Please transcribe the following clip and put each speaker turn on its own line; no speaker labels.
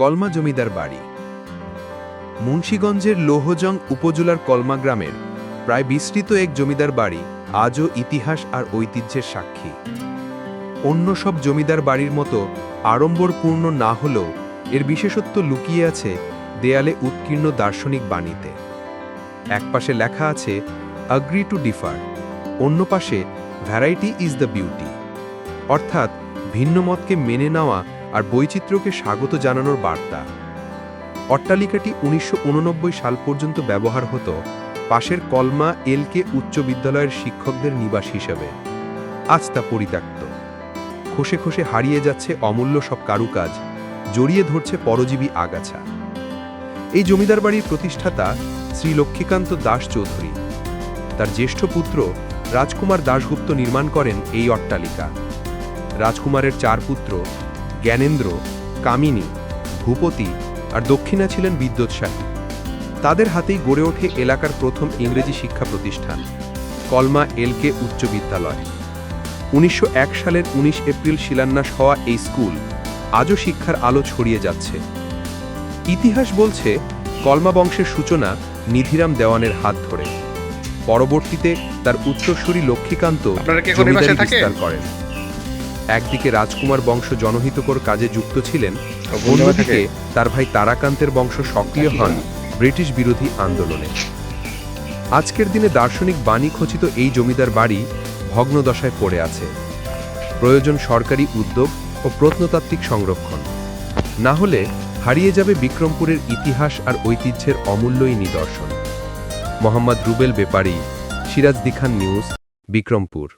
কলমা জমিদার বাড়ি। মুন্সীগঞ্জের লোহজং উপজেলার কলমা গ্রামের প্রায় বিস্তৃত এক জমিদার বাড়ি আজও ইতিহাস আর ঐতিহ্যের সাক্ষী। অন্য সব জমিদার বাড়ির মতো আড়ম্বরপূর্ণ না হলেও এর বিশেষত্ব লুকিয়ে আছে দেয়ালে উৎকীর্ণ দার্শনিক বাণীতে। একপাশে লেখা আছে অ্যাগ্রি টু ডিফার অন্য পাশে ভ্যারাইটি ইজ দ্য বিউটি অর্থাৎ ভিন্ন মতকে মেনে নেওয়া আর বৈচিত্র্যকে স্বাগত জানানোর বার্তা। অট্টালিকাটি উনিশশো উননব্বই সাল পর্যন্ত ব্যবহার হতো পাশের কলমা এলকে উচ্চ বিদ্যালয়ের শিক্ষকদের নিবাস হিসেবে। আজ তা পরিত্যক্ত। খসে খসে হারিয়ে যাচ্ছে অমূল্য সব কারুকাজ, জড়িয়ে ধরছে পরজীবী আগাছা। এই জমিদার বাড়ির প্রতিষ্ঠাতা শ্রী লক্ষ্মীকান্ত দাস চৌধুরী। তার জ্যেষ্ঠ পুত্র রাজকুমার দাশগুপ্ত নির্মাণ করেন এই অট্টালিকা। রাজকুমারের চার পুত্র জ্ঞানেন্দ্র কামিনী ভূপতি আর দক্ষিণা ছিলেন বিদ্যোৎসাহী। তাদের হাতেই গড়ে ওঠে এলাকার প্রথম ইংরেজি শিক্ষা প্রতিষ্ঠান কলমা এলকে উচ্চ বিদ্যালয়। উনিশশো এক সালের ১৯ এপ্রিল শিলান্যাস হওয়া এই স্কুল আজও শিক্ষার আলো ছড়িয়ে যাচ্ছে। ইতিহাস বলছে কলমা বংশের সূচনা নিধিরাম দেওয়ানের হাত ধরে। পরবর্তীতে তার উত্তরসূরি লক্ষ্মীকান্ত জমিদারি বিস্তার করেন। একদিকে রাজকুমার বংশ জনহিতকর কাজে যুক্ত ছিলেন অন্যদিকে তার ভাই তারাকান্তের বংশ সক্রিয় হন ব্রিটিশ বিরোধী আন্দোলনে। আজকের দিনে দার্শনিক বাণী খচিত এই জমিদার বাড়ি ভগ্নদশায় পড়ে আছে। প্রয়োজন সরকারি উদ্যোগ ও প্রত্নতাত্ত্বিক সংরক্ষণ। না হলে হারিয়ে যাবে বিক্রমপুরের ইতিহাস আর ঐতিহ্যের অমূল্যই নিদর্শন। মোহাম্মদ রুবেল বেপারি সিরাজ দিখান নিউজ বিক্রমপুর।